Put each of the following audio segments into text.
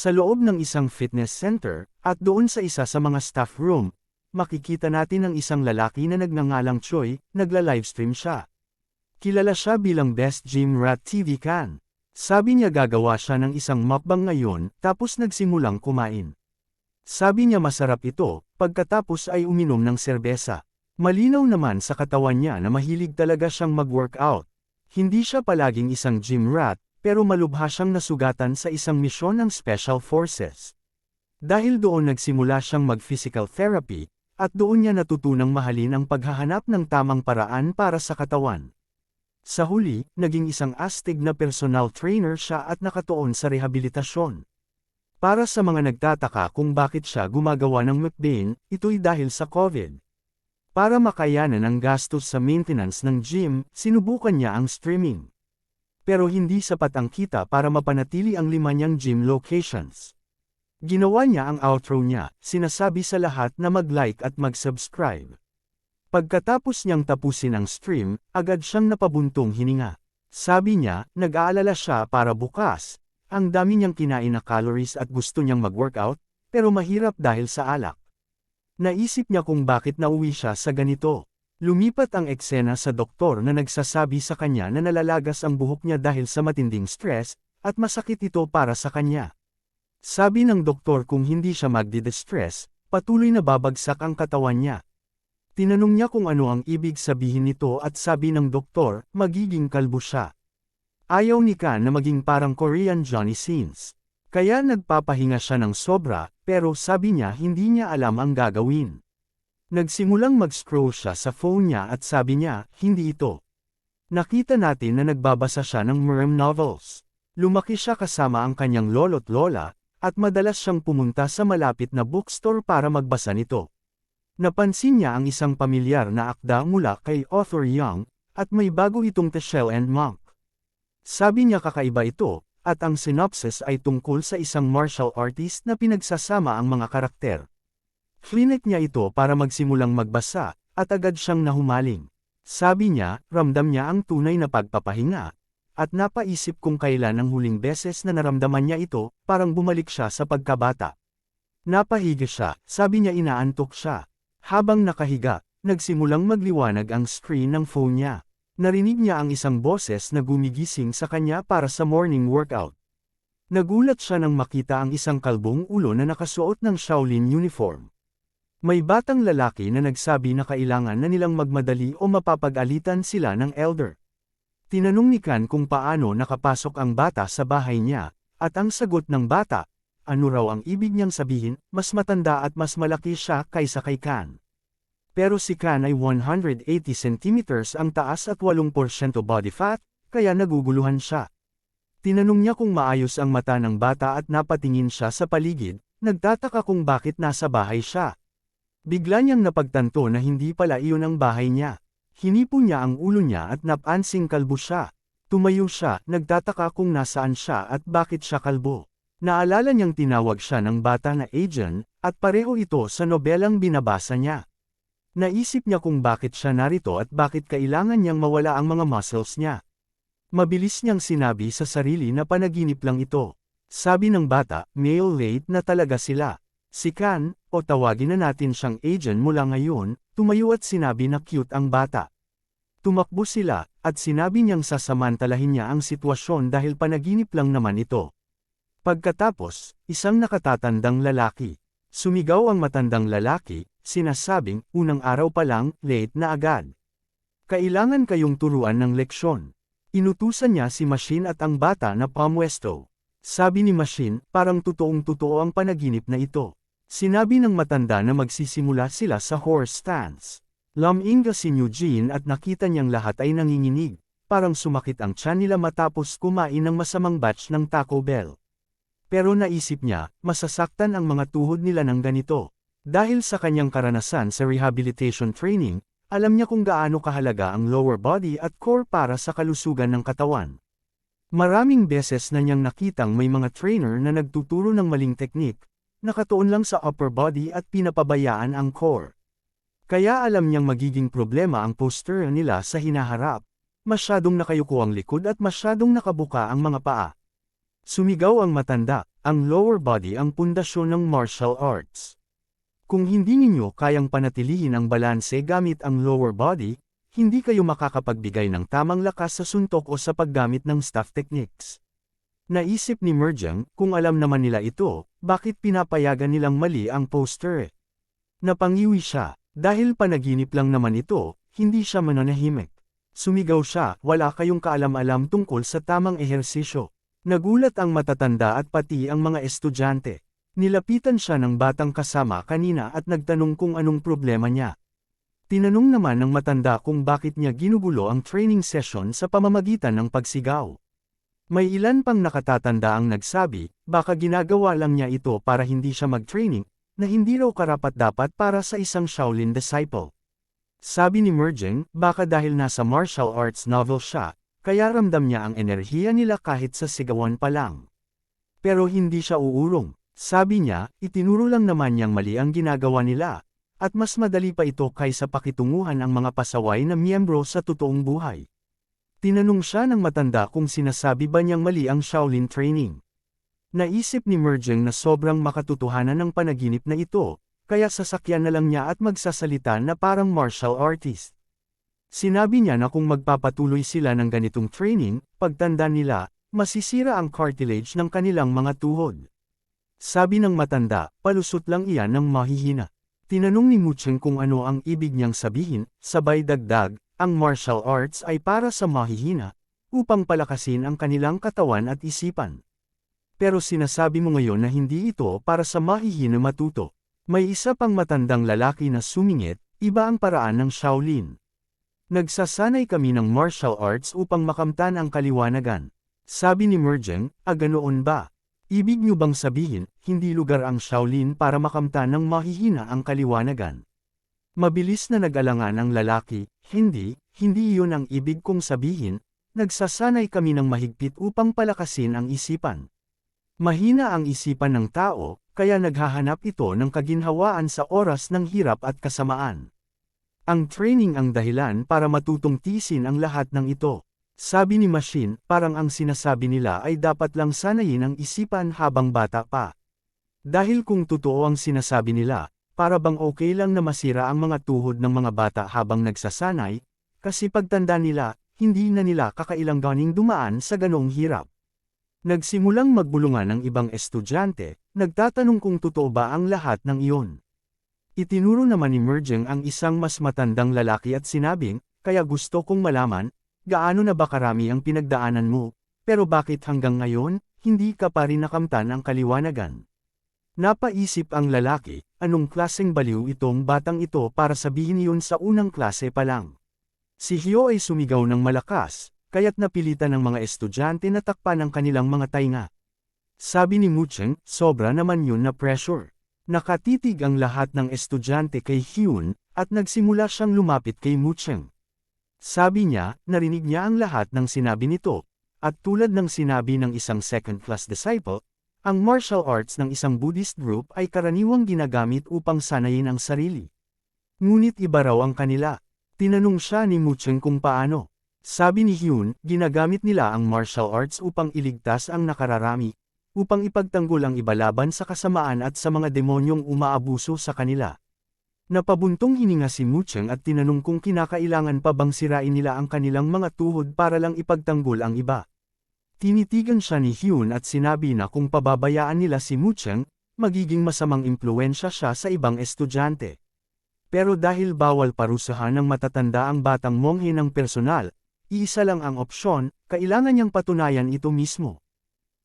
Sa loob ng isang fitness center, at doon sa isa sa mga staff room, makikita natin ang isang lalaki na nagngangalang Choi, nagla-livestream siya. Kilala siya bilang Best Gym Rat TV Can. Sabi niya gagawa siya ng isang mukbang ngayon, tapos nagsimulang kumain. Sabi niya masarap ito, pagkatapos ay uminom ng serbesa. Malinaw naman sa katawan niya na mahilig talaga siyang mag-workout. Hindi siya palaging isang gym rat, pero malubha siyang nasugatan sa isang misyon ng Special Forces. Dahil doon nagsimula siyang mag-physical therapy, at doon niya natutunang mahalin ang paghahanap ng tamang paraan para sa katawan. Sa huli, naging isang astig na personal trainer siya at nakatuon sa rehabilitasyon. Para sa mga nagtataka kung bakit siya gumagawa ng mukbang, ito'y dahil sa COVID. Para makayanan ang gastos sa maintenance ng gym, sinubukan niya ang streaming. Pero hindi sapat ang kita para mapanatili ang lima niyang gym locations. Ginawa niya ang outro niya, sinasabi sa lahat na mag-like at mag-subscribe. Pagkatapos niyang tapusin ang stream, agad siyang napabuntong hininga. Sabi niya, nag-aalala siya para bukas. Ang dami niyang kinain na calories at gusto niyang mag-workout, pero mahirap dahil sa alak. Naisip niya kung bakit nauwi siya sa ganito. Lumipat ang eksena sa doktor na nagsasabi sa kanya na nalalagas ang buhok niya dahil sa matinding stress, at masakit ito para sa kanya. Sabi ng doktor kung hindi siya magdi-distress, patuloy na babagsak ang katawan niya. Tinanong niya kung ano ang ibig sabihin nito at sabi ng doktor, magiging kalbo siya. Ayaw ni Kan na maging parang Korean Johnny Sins. Kaya nagpapahinga siya ng sobra, pero sabi niya hindi niya alam ang gagawin. Nagsimulang mag-scroll siya sa phone niya at sabi niya, hindi ito. Nakita natin na nagbabasa siya ng Murem novels. Lumaki siya kasama ang kanyang lolo't lola, at madalas siyang pumunta sa malapit na bookstore para magbasa nito. Napansin niya ang isang pamilyar na akda mula kay author Young, at may bago itong The Shell and Monk. Sabi niya kakaiba ito, at ang synopsis ay tungkol sa isang martial artist na pinagsasama ang mga karakter. Flinek niya ito para magsimulang magbasa, at agad siyang nahumaling. Sabi niya, ramdam niya ang tunay na pagpapahinga, at napaisip kung kailan ang huling beses na naramdaman niya ito, parang bumalik siya sa pagkabata. Napahiga siya, sabi niya inaantok siya. Habang nakahiga, nagsimulang magliwanag ang screen ng phone niya. Narinig niya ang isang boses na gumigising sa kanya para sa morning workout. Nagulat siya nang makita ang isang kalbong ulo na nakasuot ng Shaolin uniform. May batang lalaki na nagsabi na kailangan na nilang magmadali o mapapag-alitan sila ng elder. Tinanong ni Kan kung paano nakapasok ang bata sa bahay niya, at ang sagot ng bata, ano raw ang ibig niyang sabihin, mas matanda at mas malaki siya kaysa kay Kan. Pero si Kan ay 180 cm ang taas at 8% body fat, kaya naguguluhan siya. Tinanong niya kung maayos ang mata ng bata at napatingin siya sa paligid, nagtataka kung bakit nasa bahay siya. Bigla niyang napagtanto na hindi pala iyon ang bahay niya. Hinipo niya ang ulo niya at napansing kalbo siya. Tumayo siya, nagtataka kung nasaan siya at bakit siya kalbo. Naalala niyang tinawag siya ng bata na agent, at pareho ito sa nobelang binabasa niya. Naisip niya kung bakit siya narito at bakit kailangan niyang mawala ang mga muscles niya. Mabilis niyang sinabi sa sarili na panaginip lang ito. Sabi ng bata, male late na talaga sila. Si Kan, o tawagin na natin siyang agent mula ngayon, tumayo at sinabi na cute ang bata. Tumakbo sila, at sinabi niyang sasamantalahin niya ang sitwasyon dahil panaginip lang naman ito. Pagkatapos, isang nakatatandang lalaki. Sumigaw ang matandang lalaki, sinasabing, unang araw pa lang, late na agad. Kailangan kayong turuan ng leksyon. Inutusan niya si Machine at ang bata na pamwesto. Sabi ni Machine, parang totoong totoo ang panaginip na ito. Sinabi ng matanda na magsisimula sila sa horse stance. Laminga si Eugene at nakita niyang lahat ay nanginginig. Parang sumakit ang tiyan nila matapos kumain ng masamang batch ng Taco Bell. Pero naisip niya, masasaktan ang mga tuhod nila ng ganito. Dahil sa kanyang karanasan sa rehabilitation training, alam niya kung gaano kahalaga ang lower body at core para sa kalusugan ng katawan. Maraming beses na niyang nakitang may mga trainer na nagtuturo ng maling teknik, nakatuon lang sa upper body at pinapabayaan ang core. Kaya alam niyang magiging problema ang posture nila sa hinaharap, masyadong nakayuko ang likod at masyadong nakabuka ang mga paa. Sumigaw ang matanda, ang lower body ang pundasyon ng martial arts. Kung hindi ninyo kayang panatilihin ang balanse gamit ang lower body, hindi kayo makakapagbigay ng tamang lakas sa suntok o sa paggamit ng staff techniques. Naisip ni Merjang, kung alam naman nila ito, bakit pinapayagan nilang mali ang poster? Napangiwi siya, dahil panaginip lang naman ito, hindi siya mananahimik. Sumigaw siya, wala kayong kaalam-alam tungkol sa tamang ehersisyo. Nagulat ang matatanda at pati ang mga estudyante. Nilapitan siya ng batang kasama kanina at nagtanong kung anong problema niya. Tinanong naman ng matanda kung bakit niya ginugulo ang training session sa pamamagitan ng pagsigaw. May ilan pang nakatatanda ang nagsabi, baka ginagawa lang niya ito para hindi siya mag-training, na hindi raw karapat-dapat para sa isang Shaolin disciple. Sabi ni Merjing, baka dahil nasa martial arts novel siya, kaya ramdam niya ang enerhiya nila kahit sa sigawan pa lang. Pero hindi siya uurong. Sabi niya, itinuro lang naman niyang mali ang ginagawa nila, at mas madali pa ito kaysa pakitunguhan ang mga pasaway na miyembro sa totoong buhay. Tinanong siya ng matanda kung sinasabi ba niyang mali ang Shaolin training. Naisip ni Merjeng na sobrang makatotohanan ng panaginip na ito, kaya sasakyan na lang niya at magsasalita na parang martial artist. Sinabi niya na kung magpapatuloy sila ng ganitong training, pagtanda nila, masisira ang cartilage ng kanilang mga tuhod. Sabi ng matanda, palusot lang iyan ng mahihina. Tinanong ni Mucheng kung ano ang ibig niyang sabihin, sabay dagdag, ang martial arts ay para sa mahihina, upang palakasin ang kanilang katawan at isipan. Pero sinasabi mo ngayon na hindi ito para sa mahihina matuto. May isa pang matandang lalaki na sumingit, iba ang paraan ng Shaolin. Nagsasanay kami ng martial arts upang makamtan ang kaliwanagan. Sabi ni Merjeng, ah ganoon ba? Ibig niyo bang sabihin, hindi lugar ang Shaolin para makamtan ng mahihina ang kaliwanagan? Mabilis na nag-alangan ang lalaki, hindi, hindi iyon ang ibig kong sabihin, nagsasanay kami ng mahigpit upang palakasin ang isipan. Mahina ang isipan ng tao, kaya naghahanap ito ng kaginhawaan sa oras ng hirap at kasamaan. Ang training ang dahilan para matutong tisin ang lahat ng ito. Sabi ni Machine, parang ang sinasabi nila ay dapat lang sanayin ang isipan habang bata pa. Dahil kung totoo ang sinasabi nila, para bang okay lang na masira ang mga tuhod ng mga bata habang nagsasanay, kasi pagtanda nila, hindi na nila kakailang ganing dumaan sa ganong hirap. Nagsimulang magbulungan ng ibang estudyante, nagtatanong kung totoo ba ang lahat ng iyon. Itinuro naman ni Merjeng ang isang mas matandang lalaki at sinabing, kaya gusto kong malaman, gaano na ba karami ang pinagdaanan mo, pero bakit hanggang ngayon, hindi ka pa rin nakamtan ang kaliwanagan? Napaisip ang lalaki, anong klaseng baliw itong batang ito para sabihin iyon sa unang klase pa lang. Si Hyo ay sumigaw ng malakas, kaya't napilitan ng mga estudyante na takpan ang kanilang mga tainga. Sabi ni Mucheng, sobra naman yun na pressure. Nakatitig ang lahat ng estudyante kay Hyun, at nagsimula siyang lumapit kay Mucheng. Sabi niya, narinig niya ang lahat ng sinabi nito, at tulad ng sinabi ng isang second-class disciple, ang martial arts ng isang Buddhist group ay karaniwang ginagamit upang sanayin ang sarili. Ngunit iba raw ang kanila. Tinanong siya ni Mucheng kung paano. Sabi ni Hyun, ginagamit nila ang martial arts upang iligtas ang nakararami, upang ipagtanggol ang iba laban sa kasamaan at sa mga demonyong umaabuso sa kanila. Napabuntong hininga si Mucheng at tinanong kung kinakailangan pa bang sirain nila ang kanilang mga tuhod para lang ipagtanggol ang iba. Tinitigan siya ni Hyun at sinabi na kung pababayaan nila si Mucheng, magiging masamang impluensya siya sa ibang estudyante. Pero dahil bawal parusahan ng matatanda ang batang monghe ng personal, iisa lang ang opsyon, kailangan niyang patunayan ito mismo.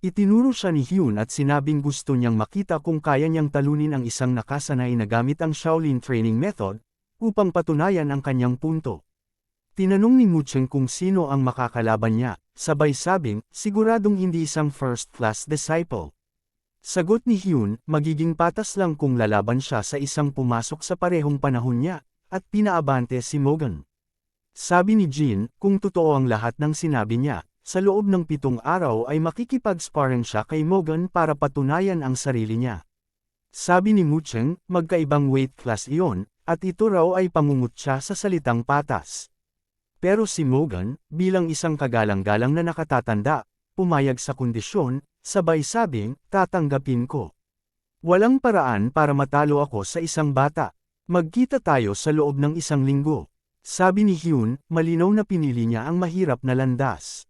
Itinuro siya ni Hyun at sinabing gusto niyang makita kung kaya niyang talunin ang isang nakasanay na gamit ang Shaolin training method, upang patunayan ang kanyang punto. Tinanong ni Mucheng kung sino ang makakalaban niya, Sabay sabing, siguradong hindi isang first-class disciple. Sagot ni Hyun, magiging patas lang kung lalaban siya sa isang pumasok sa parehong panahon niya, at pinaabante si Mogan. Sabi ni Jin, kung totoo ang lahat ng sinabi niya, sa loob ng pitong araw ay makikipag-sparring siya kay Mogan para patunayan ang sarili niya. Sabi ni Mucheng, magkaibang weight class iyon, at ito raw ay pangungut siya sa salitang patas. Pero si Mogan, bilang isang kagalang-galang na nakatatanda, pumayag sa kondisyon, sabay sabing, tatanggapin ko. Walang paraan para matalo ako sa isang bata. Magkita tayo sa loob ng isang linggo. Sabi ni Hyun, malinaw na pinili niya ang mahirap na landas.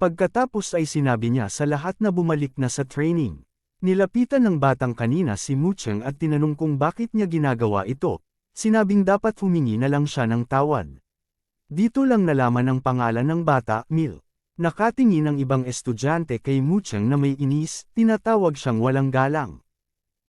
Pagkatapos ay sinabi niya sa lahat na bumalik na sa training. Nilapitan ng batang kanina si Mucheng at tinanong kung bakit niya ginagawa ito. Sinabing dapat humingi na lang siya ng tawad. Dito lang nalaman ang pangalan ng bata, Mil. Nakatingin ang ibang estudyante kay Mucheng na may inis, tinatawag siyang walang galang.